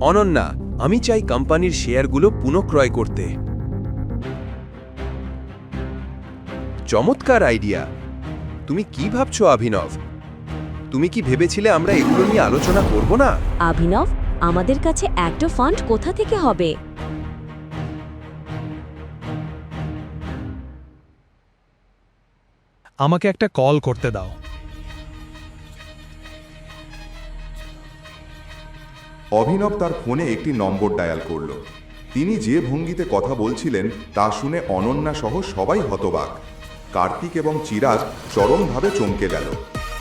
অনন্যা আমি চাই কোম্পানির শেয়ারগুলো পুনঃক্রয় করতে। চমৎকার আইডিয়া। তুমি কি ভাবছ অভিনব? তুমি কি ভেবেছিলে আমরা এগুলো নিয়ে আলোচনা করব না? অভিনব আমাদের কাছে একটা ফান্ড কোথা থেকে হবে? আমাকে একটা কল করতে দাও। অভিনব তার ফোনে একটি নম্বর ডায়াল করল। তিনি যে ভঙ্গিতে কথা বলছিলেন, তা শুনে অনন্যা সহ সবাই হতবাক। কার্তিক এবং চিরাজ চরমভাবে চমকে গেল।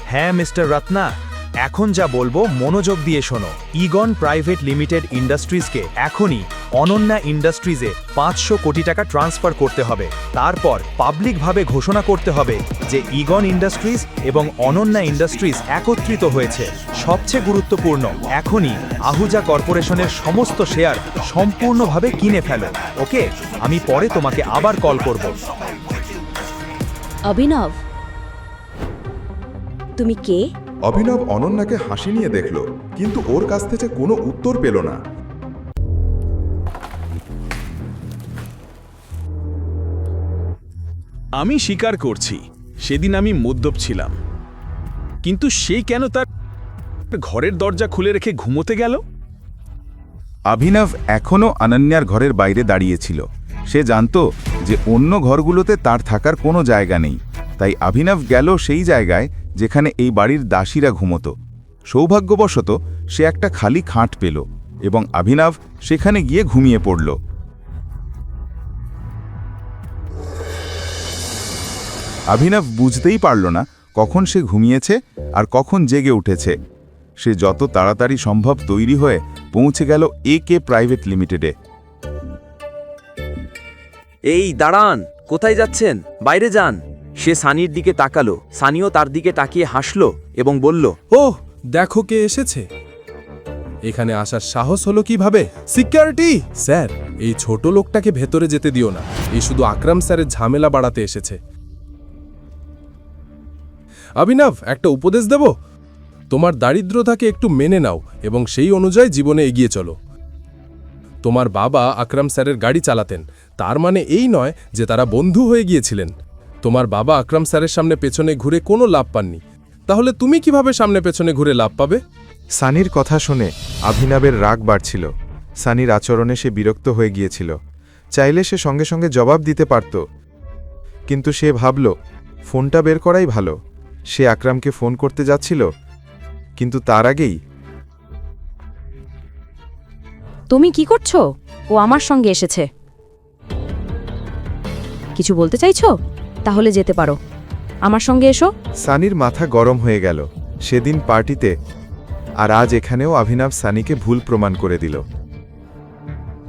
হ্যাঁ মিস্টার রত্না। এখন যা বলব মনোযোগ দিয়ে শোনো। ইগন প্রাইভেট লিমিটেড ইন্ডাস্ট্রিজকে এখনই অনন্যা ইন্ডাস্ট্রিজে পাঁচশো কোটি টাকা ট্রান্সফার করতে হবে। তারপর পাবলিকভাবে ঘোষণা করতে হবে যে ইগন ইন্ডাস্ট্রিজ এবং অনন্যা ইন্ডাস্ট্রিজ একত্রিত হয়েছে। সবচেয়ে গুরুত্বপূর্ণ, এখনই আহুজা কর্পোরেশনের সমস্ত শেয়ার সম্পূর্ণভাবে কিনে ফেলো। ওকে? আমি পরে তোমাকে আবার কল করব। অভিনব, তুমি কে? অভিনব অনন্যাকে হাসি নিয়ে দেখল কিন্তু ওর কাছ থেকে কোনো উত্তর পেল না। আমি স্বীকার করছি সেদিন আমি মদ্যপ ছিলাম। কিন্তু সে কেন তার ঘরের দরজা খুলে রেখে ঘুমোতে গেল? অভিনব এখনও অনন্যার ঘরের বাইরে দাঁড়িয়েছিল। সে জানত যে অন্য ঘরগুলোতে তার থাকার কোনো জায়গা নেই। তাই অভিনব গেল সেই জায়গায় যেখানে এই বাড়ির দাসীরা ঘুমতো। সৌভাগ্যবশত সে একটা খালি খাট পেল এবং অভিনব সেখানে গিয়ে ঘুমিয়ে পড়ল। অভিনব বুঝতেই পারল না কখন সে ঘুমিয়েছে আর কখন জেগে উঠেছে। সে যত তাড়াতাড়ি সম্ভব তৈরি হয়ে পৌঁছে গেল এ কে প্রাইভেট লিমিটেডে। এই দাঁড়ান, কোথায় যাচ্ছেন? বাইরে যান। সে সানির দিকে তাকালো। সানিও তার দিকে তাকিয়ে হাসলো এবং বলল, ওহ, দেখো কে এসেছে। এখানে আসার সাহস হলো কীভাবে? সিকিউরিটি! স্যার, এই ছোট লোকটাকে ভেতরে যেতে দিও না। এই শুধু আকরাম স্যারের ঝামেলা বাড়াতে এসেছে। অভিনব একটা উপদেশ দেব? তোমার দারিদ্রতাকে একটু মেনে নাও এবং সেই অনুযায়ী জীবনে এগিয়ে চলো। তোমার বাবা আকরাম স্যারের গাড়ি চালাতেন। তার মানে এই নয় যে তারা বন্ধু হয়ে গিয়েছিলেন। তোমার বাবা আকরাম স্যারের সামনে পেছনে ঘুরে কোনো লাভ পাননি। তাহলে তুমি কীভাবে সামনে পেছনে ঘুরে লাভ পাবে? সানির কথা শুনে অভিনবের রাগ বাড়ছিল। সানির আচরণে সে বিরক্ত হয়ে গিয়েছিল। চাইলে সে সঙ্গে সঙ্গে জবাব দিতে পারত। কিন্তু সে ভাবল ফোনটা বের করাই ভালো। সে আকরামকে ফোন করতে যাচ্ছিল কিন্তু তার আগেই তুমি কি করছ? ও আমার সঙ্গে এসেছে। কিছু বলতে চাইছো? তাহলে যেতে পারো। আমার সঙ্গে এসো। সানির মাথা গরম হয়ে গেল। সেদিন পার্টিতে আর আজ এখানেও অভিনব সানিকে ভুল প্রমাণ করে দিল।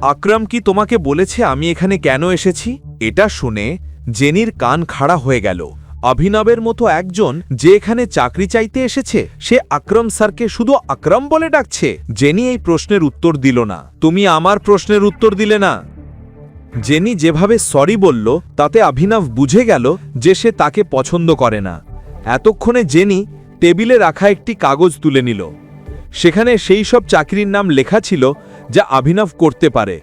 আকরাম কি তোমাকে বলেছে আমি এখানে কেন এসেছি? এটা শুনে জেনির কান খাড়া হয়ে গেল। অভিনবের মতো একজন যে এখানে চাকরি চাইতে এসেছে সে আকরম স্যারকে শুধু আকরম বলে ডাকছে। জেনি এই প্রশ্নের উত্তর দিল না। তুমি আমার প্রশ্নের উত্তর দিলে না। জেনি যেভাবে সরি বলল তাতে অভিনব বুঝে গেল যে সে তাকে পছন্দ করে না। এতক্ষণে জেনি টেবিলে রাখা একটি কাগজ তুলে নিল। সেখানে সেই সব চাকরির নাম লেখা ছিল যা অভিনব করতে পারে।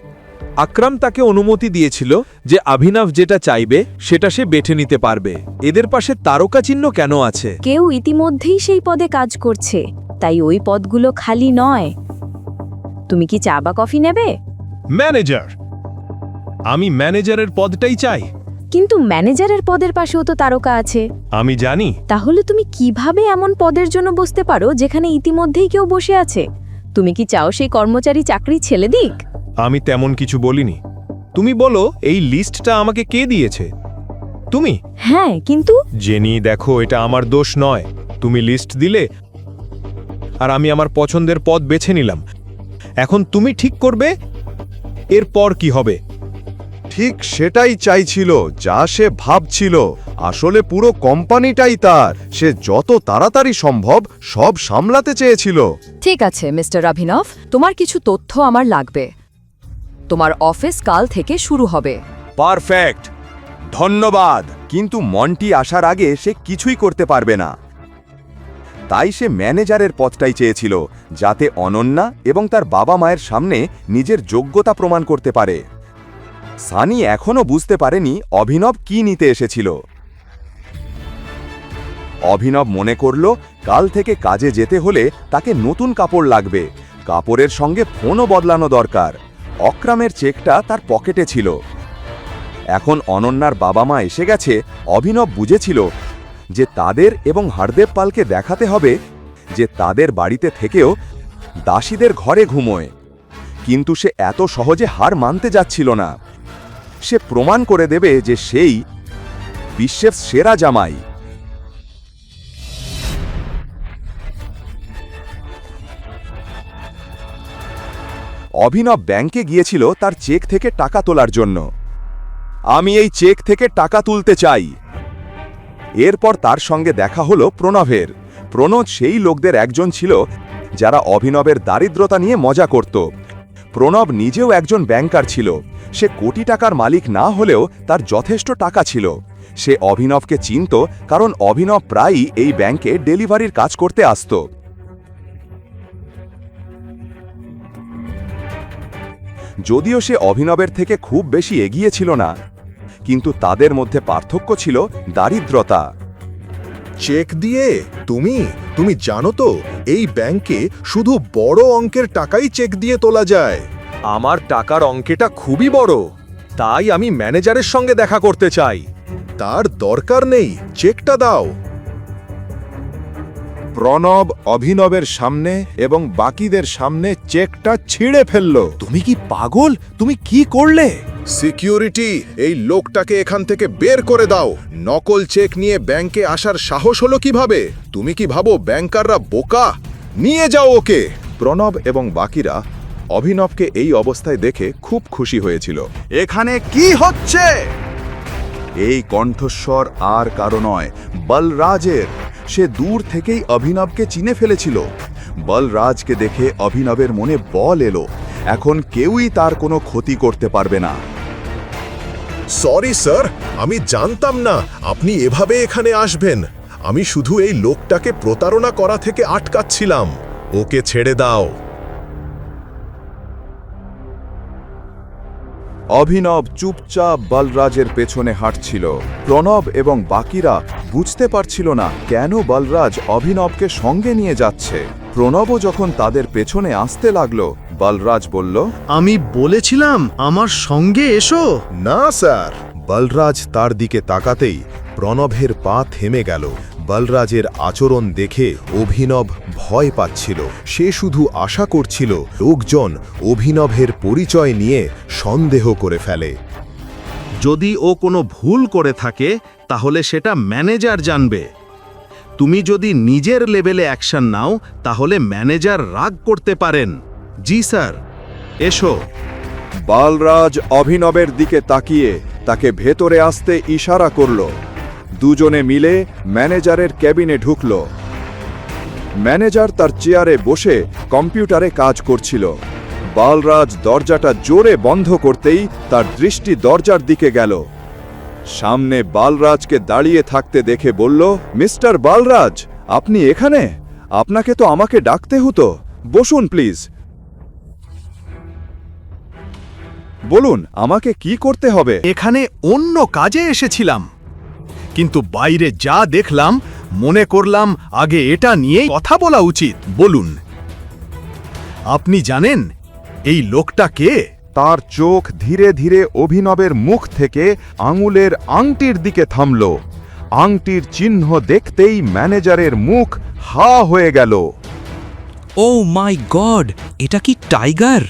আকরাম তাকে অনুমতি দিয়েছিল যে অভিনব যেটা চাইবে সেটা সে বেছে নিতে পারবে। এদের পাশে তারকা চিহ্ন কেন আছে? কেউ ইতিমধ্যেই সেই পদে কাজ করছে তাই ওই পদগুলো খালি নয়। তুমি কি চা বা কফি নেবে? ম্যানেজার আমি ম্যানেজারের পদটাই চাই। কিন্তু ম্যানেজারের পদের পাশেও তো তারকা আছে। আমি জানি। তাহলে তুমি কীভাবে এমন পদের জন্য বসতে পারো যেখানে ইতিমধ্যেই কেউ বসে আছে? তুমি কি চাও সেই কর্মচারী চাকরি ছেলে দিক? আমি তেমন কিছু বলিনি। তুমি বলো এই লিস্টটা আমাকে কে দিয়েছে? তুমি? হ্যাঁ কিন্তু? জেনি দেখো এটা আমার দোষ নয়। তুমি লিস্ট দিলে আর আমি আমার পছন্দের পদ বেছে নিলাম। এখন তুমি ঠিক করবে এরপর কি হবে? ঠিক সেটাই চাইছিল যা সে ভাবছিল। আসলে পুরো কোম্পানিটাই তার। সে যত তাড়াতাড়ি সম্ভব সব সামলাতে চেয়েছিল। ঠিক আছে মিস্টার অভিনব তোমার কিছু তথ্য আমার লাগবে। তোমার অফিস কাল থেকে শুরু হবে। পারফেক্ট। ধন্যবাদ। কিন্তু মন্টি আসার আগে সে কিছুই করতে পারবে না। তাই সে ম্যানেজারের পথটাই চেয়েছিল যাতে অনন্যা এবং তার বাবা মায়ের সামনে নিজের যোগ্যতা প্রমাণ করতে পারে। সানি এখনও বুঝতে পারেনি অভিনব কি নিতে এসেছিল। অভিনব মনে করল, কাল থেকে কাজে যেতে হলে তাকে নতুন কাপড় লাগবে। কাপড়ের সঙ্গে ফোনও বদলানো দরকার। অক্রামের চেকটা তার পকেটে ছিল। এখন অনন্যার বাবা মা এসে গেছে, অভিনব বুঝেছিল যে তাদের এবং হারদেব পালকে দেখাতে হবে যে তাদের বাড়িতে থেকেও দাসীদের ঘরে ঘুমোয়। কিন্তু সে এত সহজে হার মানতে যাচ্ছিল না। সে প্রমাণ করে দেবে যে সেই বিশ্বের সেরা জামাই। অভিনব ব্যাংকে গিয়েছিল তার চেক থেকে টাকা তোলার জন্য। আমি এই চেক থেকে টাকা তুলতে চাই। এরপর তার সঙ্গে দেখা হলো প্রণবের। প্রণব সেই লোকদের একজন ছিল যারা অভিনবের দারিদ্রতা নিয়ে মজা করত। প্রণব নিজেও একজন ব্যাংকার ছিল। সে কোটি টাকার মালিক না হলেও তার যথেষ্ট টাকা ছিল। সে অভিনবকে চিনত কারণ অভিনব প্রায়ই এই ব্যাংকে ডেলিভারির কাজ করতে আসত। যদিও সে অভিনবের থেকে খুব বেশি এগিয়ে ছিল না। কিন্তু তাদের মধ্যে পার্থক্য ছিল দারিদ্রতা। চেক দিয়ে? তুমি? তুমি জানো তো এই ব্যাংকে শুধু বড় অঙ্কের টাকাই চেক দিয়ে তোলা যায়। আমার টাকার অঙ্কেটা খুবই বড় তাই আমি ম্যানেজারের সঙ্গে দেখা করতে চাই। তার দরকার নেই চেকটা দাও। প্রণব অভিনবের সামনে এবং বাকিদের সামনে চেকটা ছিঁড়ে ফেলল। তুমি কি পাগল? তুমি কি করলে? সিকিউরিটি, এই লোকটাকে এখান থেকে বের করে দাও। নকল চেক নিয়ে ব্যাংকে আসার সাহস হলো কীভাবে? তুমি কি ভাবো ব্যাংকাররা বোকা? নিয়ে যাও ওকে। প্রণব এবং বাকিরা অভিনবকে এই অবস্থায় দেখে খুব খুশি হয়েছিল। এখানে কি হচ্ছে? এই কণ্ঠস্বর আর কারও নয়, বলরাজের। সে দূর থেকেই অভিনবকে চিনে ফেলেছিল। বলরাজকে দেখে অভিনবের মনে বল এলো, এখন কেউই তার কোনো ক্ষতি করতে পারবে না। সরি স্যার আমি জানতাম না আপনি এভাবে এখানে আসবেন। আমি শুধু এই লোকটাকে প্রতারণা করা থেকে আটকাচ্ছিলাম। ওকে ছেড়ে দাও। অভিনব চুপচাপ বলরাজের পেছনে হাঁটছিল। প্রণব এবং বাকিরা বুঝতে পারছিল না কেন বলরাজ অভিনবকে সঙ্গে নিয়ে যাচ্ছে। প্রণবও যখন তাদের পেছনে আসতে লাগল বলরাজ বলল আমি বলেছিলাম আমার সঙ্গে এসো। না স্যার। বলরাজ তার দিকে তাকাতেই প্রণবের পা থেমে গেল। বলরাজের আচরণ দেখে অভিনব ভয় পাচ্ছিল। সে শুধু আশা করছিল লোকজন অভিনবের পরিচয় নিয়ে সন্দেহ করে ফেলে। যদি ও কোনো ভুল করে থাকে তাহলে সেটা ম্যানেজার জানবে। তুমি যদি নিজের লেভেলে অ্যাকশন নাও তাহলে ম্যানেজার রাগ করতে পারেন। জি, স্যার। এসো। বালরাজ অভিনবের দিকে তাকিয়ে তাকে ভেতরে আসতে ইশারা করল। দুজনে মিলে ম্যানেজারের ক্যাবিনে ঢুকল। ম্যানেজার তার চেয়ারে বসে কম্পিউটারে কাজ করছিল। বালরাজ দরজাটা জোরে বন্ধ করতেই তার দৃষ্টি দরজার দিকে গেল। সামনে বালরাজকে দাঁড়িয়ে থাকতে দেখে বলল, মিস্টার বালরাজ, আপনি এখানে? আপনাকে তো আমাকে ডাকতে হতো। বসুন, প্লিজ। বলুন আমাকে কি করতে হবে? এখানে অন্য কাজে এসেছিলাম। কিন্তু বাইরে যা দেখলাম মনে করলাম আগে এটা নিয়ে কথা বলা উচিত। বলুন আপনি জানেন এই লোকটা কে? তার চোখ ধীরে ধীরে অভিনবের মুখ থেকে আঙুলের আংটির দিকে থামল। আংটির চিহ্ন দেখতেই ম্যানেজারের মুখ হা হয়ে গেল। ও মাই গড এটা কি টাইগার?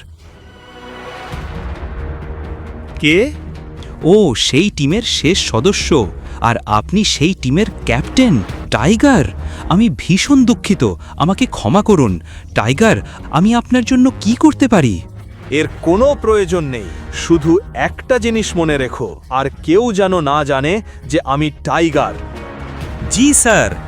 কে? ও সেই টিমের শেষ সদস্য। আর আপনি সেই টিমের ক্যাপ্টেন টাইগার। আমি ভীষণ দুঃখিত আমাকে ক্ষমা করুন। টাইগার আমি আপনার জন্য কি করতে পারি? এর কোনো প্রয়োজন নেই শুধু একটা জিনিস মনে রেখো আর কেউ যেন না জানে যে আমি টাইগার। জি স্যার।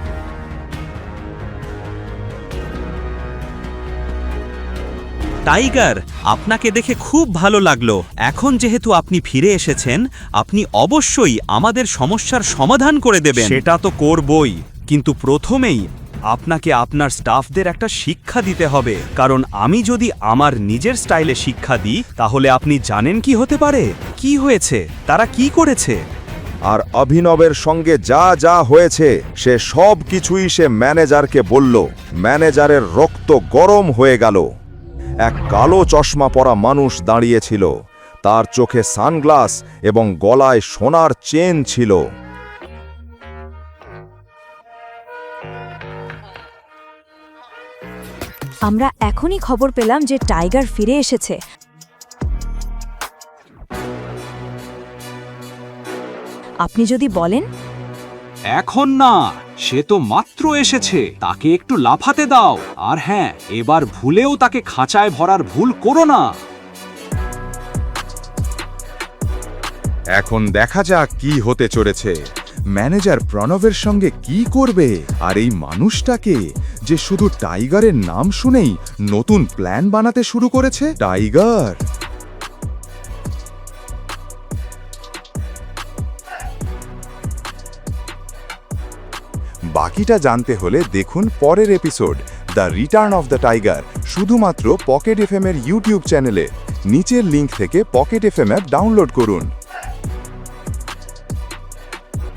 টাইগার আপনাকে দেখে খুব ভালো লাগল। এখন যেহেতু আপনি ফিরে এসেছেন আপনি অবশ্যই আমাদের সমস্যার সমাধান করে দেবেন। সেটা তো করবই কিন্তু প্রথমেই আপনাকে আপনার স্টাফদের একটা শিক্ষা দিতে হবে। কারণ আমি যদি আমার নিজের স্টাইলে শিক্ষা দিই তাহলে আপনি জানেন কি হতে পারে? কি হয়েছে? তারা কি করেছে? আর অভিনবের সঙ্গে যা যা হয়েছে সে সব কিছুই সে ম্যানেজারকে বলল। ম্যানেজারের রক্ত গরম হয়ে গেল। এক কালো চশমা পরা মানুষ দাঁড়িয়েছিল। তার চোখে সানগ্লাস এবং গলায় সোনার চেন ছিল। আমরা এখনই খবর পেলাম যে টাইগার ফিরে এসেছে। আপনি যদি বলেন? এখন না। সে তো মাত্র এসেছে। তাকে একটু লাফাতে দাও। আর হ্যাঁ এবার ভুলেও তাকে খাঁচায় ভরার ভুল করো না। এখন দেখা যাক কি হতে চলেছে। ম্যানেজার প্রণবের সঙ্গে কি করবে? আর এই মানুষটাকে যে শুধু টাইগারের নাম শুনেই নতুন প্ল্যান বানাতে শুরু করেছে? টাইগার! বাকিটা জানতে হলে দেখুন পরের episode, the return of the tiger, শুধুমাত্র পকেট এফএম এর ইউটিউব চ্যানেলে। নিচের লিঙ্ক থেকে পকেট এফএম অ্যাপ ডাউনলোড করুন।